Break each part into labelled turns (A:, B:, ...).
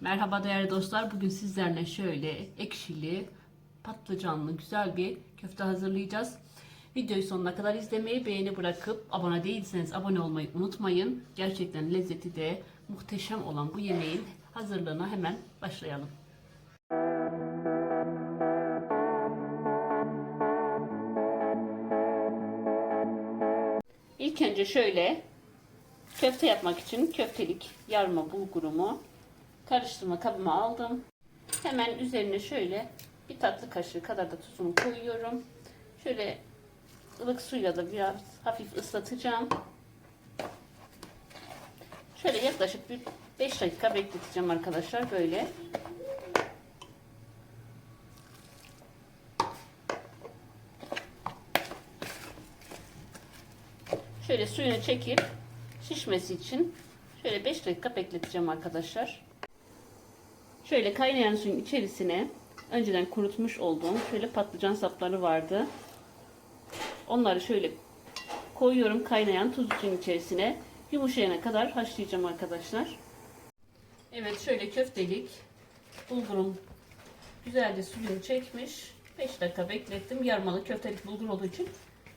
A: Merhaba değerli dostlar. Bugün sizlerle şöyle ekşili, patlıcanlı güzel bir köfte hazırlayacağız. Videoyu sonuna kadar izlemeyi, beğeni bırakıp abone değilseniz abone olmayı unutmayın. Gerçekten lezzeti de muhteşem olan bu yemeğin hazırlığına hemen başlayalım. İlk önce şöyle köfte yapmak için köftelik yarma bulgurumu karıştırma kabıma aldım. Hemen üzerine şöyle bir tatlı kaşığı kadar da tuzunu koyuyorum. Şöyle ılık suyla da biraz hafif ıslatacağım. Şöyle yaklaşık bir 5 dakika bekleteceğim arkadaşlar böyle. Şöyle suyunu çekip şişmesi için şöyle 5 dakika bekleteceğim arkadaşlar. Şöyle kaynayan suyun içerisine önceden kurutmuş olduğum şöyle patlıcan sapları vardı. Onları şöyle koyuyorum kaynayan tuzlu suyun içerisine. Yumuşayana kadar haşlayacağım arkadaşlar. Evet şöyle köftelik bulgurum güzelce suyunu çekmiş. 5 dakika beklettim. Yarmalı köftelik bulgur olduğu için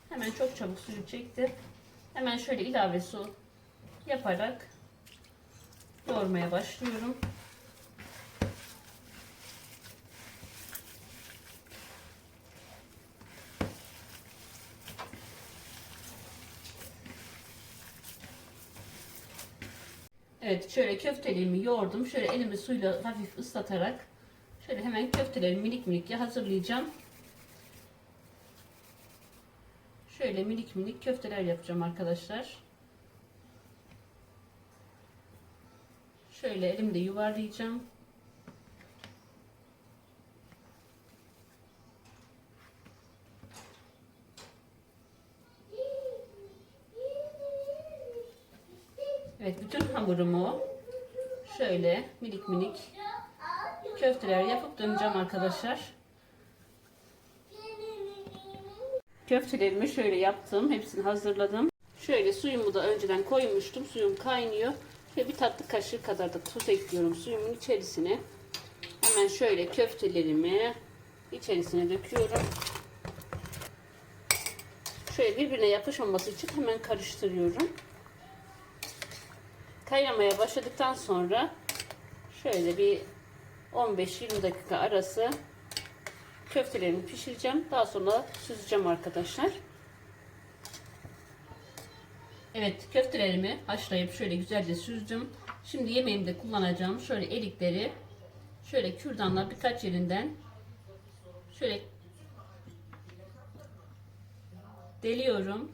A: hemen çok çabuk suyu çekti. Hemen şöyle ilave su yaparak yoğurmaya başlıyorum. Evet şöyle köfteliğimi yoğurdum. Şöyle elimi suyla hafif ıslatarak şöyle hemen köftelerimi minik minik hazırlayacağım. Şöyle minik minik köfteler yapacağım arkadaşlar. Şöyle elimde yuvarlayacağım. Evet bütün hamurumu şöyle minik minik köfteler yapıp döneceğim arkadaşlar. Köftelerimi şöyle yaptım. Hepsini hazırladım. Şöyle suyumu da önceden koymuştum. Suyum kaynıyor. Ve bir tatlı kaşığı kadar da tuz ekliyorum suyumun içerisine. Hemen şöyle köftelerimi içerisine döküyorum. Şöyle birbirine yapışmaması için hemen karıştırıyorum. Kaynamaya başladıktan sonra şöyle bir 15-20 dakika arası köftelerimi pişireceğim. Daha sonra süzeceğim arkadaşlar. Evet köftelerimi haşlayıp şöyle güzelce süzdüm. Şimdi yemeğimde kullanacağım şöyle erikleri şöyle kürdanla birkaç yerinden şöyle deliyorum.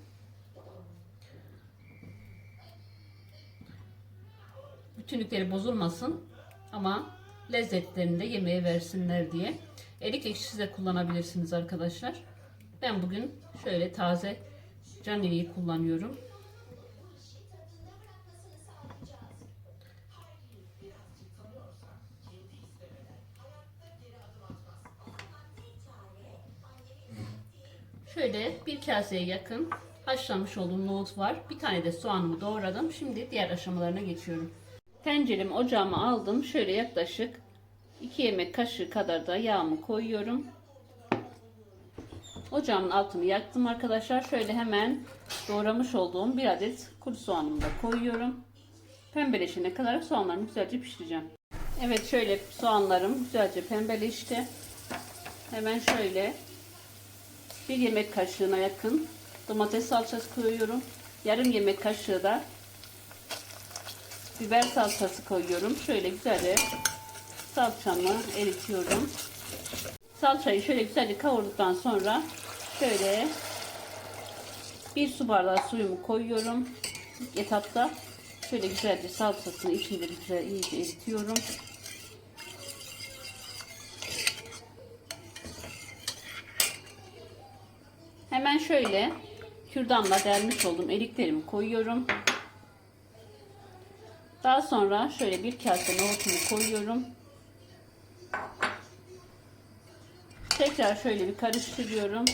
A: Bütünlükleri bozulmasın ama lezzetlerini de yemeğe versinler diye. Erik ekşisi de kullanabilirsiniz arkadaşlar. Ben bugün şöyle taze can eriği kullanıyorum. Şöyle bir kaseye yakın haşlanmış olduğum nohut var. Bir tane de soğanımı doğradım. Şimdi diğer aşamalarına geçiyorum. Tenceremi ocağıma aldım. Şöyle yaklaşık 2 yemek kaşığı kadar da yağımı koyuyorum. Ocağımın altını yaktım arkadaşlar. Şöyle hemen doğramış olduğum bir adet kuru soğanımı da koyuyorum. Pembeleşene kadar soğanlarımı güzelce pişireceğim. Evet şöyle soğanlarım güzelce pembeleşti. Hemen şöyle bir yemek kaşığına yakın domates salçası koyuyorum. Yarım yemek kaşığı da biber salçası koyuyorum. Şöyle güzelce salçamı eritiyorum. Salçayı şöyle güzelce kavurduktan sonra şöyle bir su bardağı suyumu koyuyorum. İlk etapta şöyle güzelce salçasını içinde güzel iyice eritiyorum. Hemen şöyle kürdanla delmiş olduğum eriklerimi koyuyorum. Daha sonra şöyle bir kase nohutumu koyuyorum. Tekrar şöyle bir karıştırıyorum.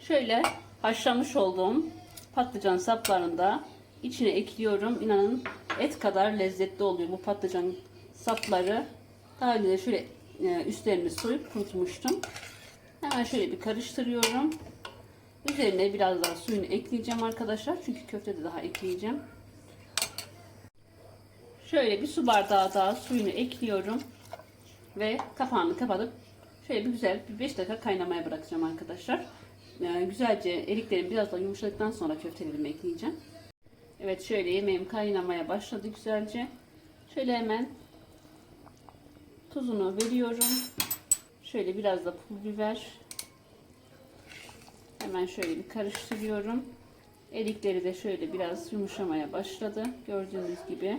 A: Şöyle haşlamış olduğum patlıcan saplarını da içine ekliyorum. İnanın et kadar lezzetli oluyor bu patlıcan sapları. Daha önce de şöyle e, üstlerini soyup kurutmuştum. Hemen şöyle bir karıştırıyorum. Üzerine biraz daha suyunu ekleyeceğim arkadaşlar. Çünkü köftede daha ekleyeceğim. Şöyle bir su bardağı daha suyunu ekliyorum. Ve kapağını kapatıp şöyle bir güzel bir 5 dakika kaynamaya bırakacağım arkadaşlar. Yani güzelce eriklerim biraz daha yumuşadıktan sonra köftelerimi ekleyeceğim. Evet şöyle yemeğim kaynamaya başladı güzelce. Şöyle hemen tuzunu veriyorum. Şöyle biraz da pul biber. Hemen şöyle bir karıştırıyorum. Erikleri de şöyle biraz yumuşamaya başladı. Gördüğünüz gibi.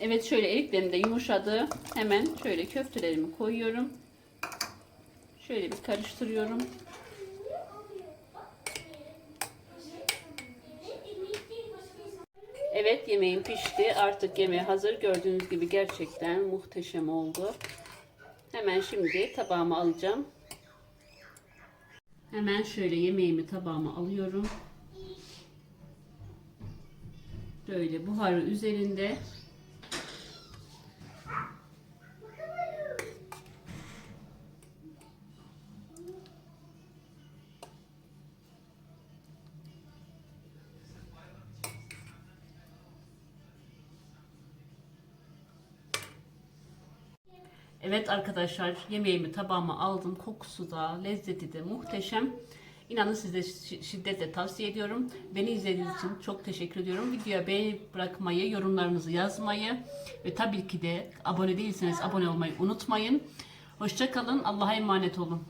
A: Evet şöyle eriklerim de yumuşadı. Hemen şöyle köftelerimi koyuyorum. Şöyle bir karıştırıyorum. Evet yemeğim pişti. Artık yemeğe hazır. Gördüğünüz gibi gerçekten muhteşem oldu. Hemen şimdi tabağıma alacağım. Hemen şöyle yemeğimi tabağıma alıyorum. Böyle buharı üzerinde. Evet arkadaşlar yemeğimi tabağıma aldım. Kokusu da lezzeti de muhteşem. İnanın size şi- şiddetle tavsiye ediyorum. Beni izlediğiniz için çok teşekkür ediyorum. Videoya beğeni bırakmayı, yorumlarınızı yazmayı ve tabii ki de abone değilseniz abone olmayı unutmayın. Hoşçakalın. Allah'a emanet olun.